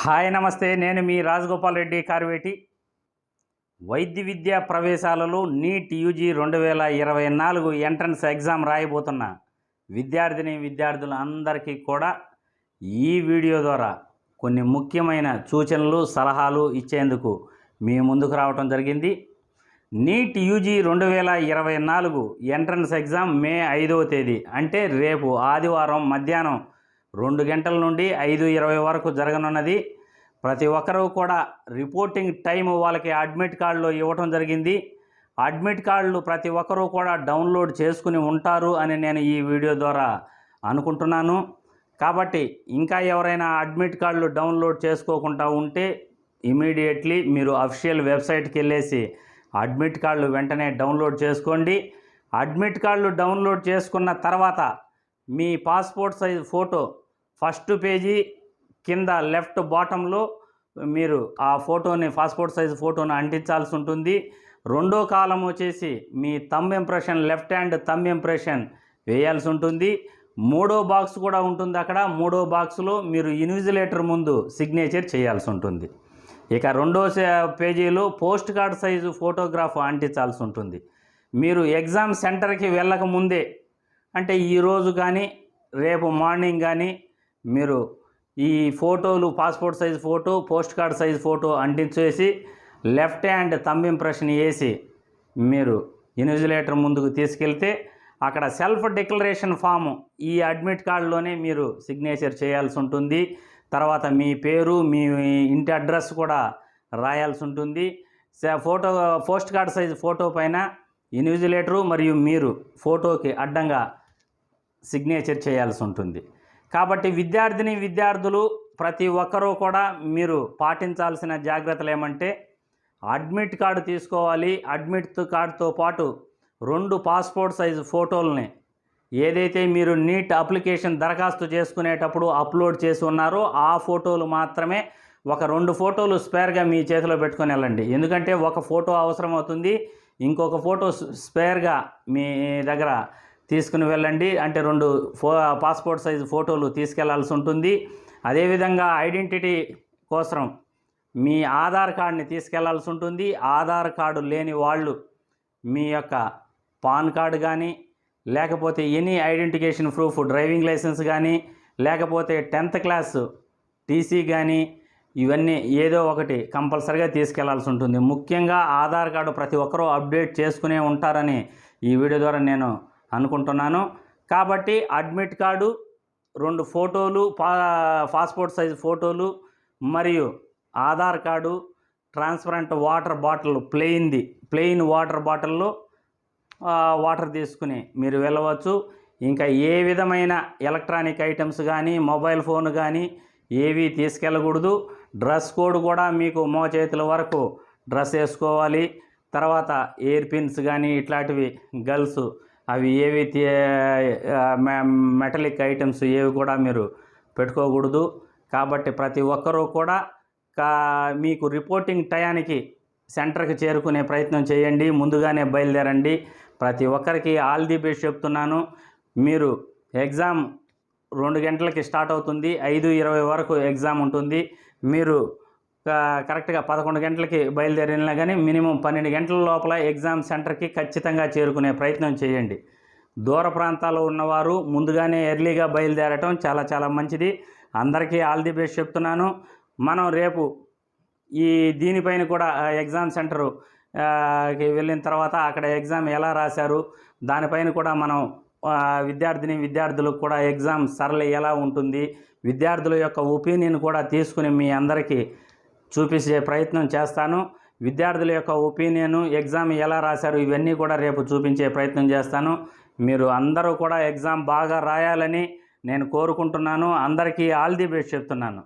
Hi నమస్తే. నేను మీ రాజగోపాల్ రెడ్డి కార్వేటి. వైద్య విద్యా ప్రవేశాలలో నీట్ యూజీ రెండు వేల ఇరవై నాలుగు ఎంట్రన్స్ ఎగ్జామ్ రాయబోతున్న విద్యార్థిని విద్యార్థులు అందరికీ కూడా ఈ వీడియో ద్వారా కొన్ని ముఖ్యమైన సూచనలు సలహాలు ఇచ్చేందుకు మీ ముందుకు రావటం జరిగింది. నీట్ యూజీ రెండు వేల ఇరవై నాలుగు ఎంట్రన్స్ ఎగ్జామ్ మే ఐదవ తేదీ అంటే రేపు ఆదివారం మధ్యాహ్నం రెండు గంటల నుండి ఐదు ఇరవై వరకు జరగనున్నది. ప్రతి ఒక్కరూ కూడా రిపోర్టింగ్ టైం వాళ్ళకి అడ్మిట్ కార్డులో ఇవ్వటం జరిగింది. అడ్మిట్ కార్డులు ప్రతి ఒక్కరూ కూడా డౌన్లోడ్ చేసుకుని ఉంటారు అని నేను ఈ వీడియో ద్వారా అనుకుంటున్నాను. కాబట్టి ఇంకా ఎవరైనా అడ్మిట్ కార్డులు డౌన్లోడ్ చేసుకోకుండా ఉంటే ఇమీడియట్లీ మీరు అఫీషియల్ వెబ్సైట్కి వెళ్ళేసి అడ్మిట్ కార్డులు వెంటనే డౌన్లోడ్ చేసుకోండి. అడ్మిట్ కార్డులు డౌన్లోడ్ చేసుకున్న తర్వాత మీ passport size photo first page కింద లెఫ్ట్ బాటంలో మీరు ఆ ఫోటోని పాస్పోర్ట్ సైజ్ ఫోటోని అంటించాల్సి ఉంటుంది. రెండో కాలం వచ్చేసి మీ thumb impression left hand thumb impression వేయాల్సి ఉంటుంది. మూడో బాక్స్ కూడా ఉంటుంది అక్కడ. మూడో బాక్స్లో మీరు ఇన్విజిలేటర్ ముందు సిగ్నేచర్ చేయాల్సి ఉంటుంది. ఇక రెండో సే- పేజీలో పోస్ట్ కార్డ్ సైజు ఫోటోగ్రాఫ్ అంటించాల్సి ఉంటుంది. మీరు ఎగ్జామ్ సెంటర్కి వెళ్ళక ముందే అంటే ఈరోజు కానీ రేపు మార్నింగ్ కానీ మీరు ఈ ఫోటోలు passport size photo post card size photo అంటించేసి left hand thumb impression వేసి మీరు ఇన్విజిలేటర్ ముందుకు తీసుకెళ్తే అక్కడ సెల్ఫ్ డిక్లరేషన్ ఫామ్ ఈ అడ్మిట్ కార్డులోనే మీరు సిగ్నేచర్ చేయాల్సి ఉంటుంది. తర్వాత మీ పేరు మీ ఇంటి అడ్రస్ కూడా రాయాల్సి ఉంటుంది. Photo post card size photo పైన ఇన్విజిలేటరు మరియు మీరు ఫోటోకి అడ్డంగా సిగ్నేచర్ చేయాల్సి ఉంటుంది. కాబట్టి విద్యార్థిని విద్యార్థులు ప్రతి ఒక్కరూ కూడా మీరు పాటించాల్సిన జాగ్రత్తలు ఏమంటే అడ్మిట్ కార్డు తీసుకోవాలి. అడ్మిట్ కార్డుతో పాటు రెండు పాస్పోర్ట్ సైజు ఫోటోలని ఏదైతే మీరు నీట్ అప్లికేషన్ దరఖాస్తు చేసుకునేటప్పుడు అప్లోడ్ చేసి ఉన్నారో ఆ ఫోటోలు మాత్రమే ఒక రెండు ఫోటోలు స్పేర్గా మీ చేతిలో పెట్టుకొని వెళ్ళండి. ఎందుకంటే ఒక ఫోటో అవసరం అవుతుంది ఇంకొక ఫోటో స్పేర్గా మీ దగ్గర తీసుకుని వెళ్ళండి. అంటే రెండు ఫో పాస్పోర్ట్ సైజు ఫోటోలు తీసుకెళ్ళాల్సి ఉంటుంది. అదేవిధంగా ఐడెంటిటీ కోసం మీ ఆధార్ కార్డ్ని తీసుకెళ్ళాల్సి ఉంటుంది. ఆధార్ కార్డు లేని వాళ్ళు మీ యొక్క పాన్ కార్డు కానీ లేకపోతే any identification proof driving licence కానీ లేకపోతే టెన్త్ క్లాస్ టీసీ కానీ ఇవన్నీ ఏదో ఒకటి కంపల్సరిగా తీసుకెళ్ళాల్సి ఉంటుంది. ముఖ్యంగా ఆధార్ కార్డు ప్రతి ఒక్కరూ అప్డేట్ చేసుకునే ఉంటారని ఈ వీడియో ద్వారా నేను అనుకుంటున్నాను. కాబట్టి అడ్మిట్ కార్డు రెండు ఫోటోలు పా పాస్పోర్ట్ సైజ్ ఫోటోలు మరియు Aadhaar card transparent water bottle ప్లెయిన్ది plain water బాటిల్లో వాటర్ తీసుకుని మీరు వెళ్ళవచ్చు. ఇంకా ఏ విధమైన ఎలక్ట్రానిక్ ఐటమ్స్ కానీ మొబైల్ ఫోన్ కానీ ఏవి తీసుకెళ్ళకూడదు. డ్రెస్ కోడ్ కూడా మీకు మో చేతుల వరకు డ్రెస్ వేసుకోవాలి. తర్వాత ఎయిర్ పిన్స్ కానీ ఇట్లాంటివి గర్ల్స్ అవి ఏవి తీ- మె- మెటలిక్ ఐటమ్స్ ఏవి కూడా మీరు పెట్టుకోకూడదు. కాబట్టి ప్రతి ఒక్కరూ కూడా కా మీకు రిపోర్టింగ్ టయానికి సెంటర్కి చేరుకునే ప్రయత్నం చేయండి. ముందుగానే బయలుదేరండి. ప్రతి ఒక్కరికి ఆల్ ది బెస్ట్ చెప్తున్నాను. మీరు ఎగ్జామ్ రెండు గంటలకి స్టార్ట్ అవుతుంది. ఐదు ఇరవై వరకు ఎగ్జామ్ ఉంటుంది. మీరు కరెక్ట్గా పదకొండు గంటలకి బయలుదేరినా కానీ మినిమం పన్నెండు గంటల లోపల ఎగ్జామ్ సెంటర్కి ఖచ్చితంగా చేరుకునే ప్రయత్నం చేయండి. దూర ప్రాంతాల్లో ఉన్నవారు ముందుగానే ఎర్లీగా బయలుదేరటం చాలా చాలా మంచిది. అందరికీ ఆల్ ది బెస్ట్ చెప్తున్నాను. మనం రేపు ఈ దీనిపైన కూడా ఎగ్జామ్ సెంటరు కి వెళ్ళిన తర్వాత అక్కడ ఎగ్జామ్ ఎలా రాశారు దానిపైన కూడా మనం విద్యార్థిని విద్యార్థులకు కూడా ఎగ్జామ్ సరళి ఎలా ఉంటుంది విద్యార్థుల యొక్క ఒపీనియన్ కూడా తీసుకుని మీ అందరికీ చూపించే ప్రయత్నం చేస్తాను. విద్యార్థుల యొక్క ఒపీనియను ఎగ్జామ్ ఎలా రాశారు ఇవన్నీ కూడా రేపు చూపించే ప్రయత్నం చేస్తాను. మీరు అందరూ కూడా ఎగ్జామ్ బాగా రాయాలని నేను కోరుకుంటున్నాను. అందరికీ ఆల్ ది బెస్ట్ చెప్తున్నాను.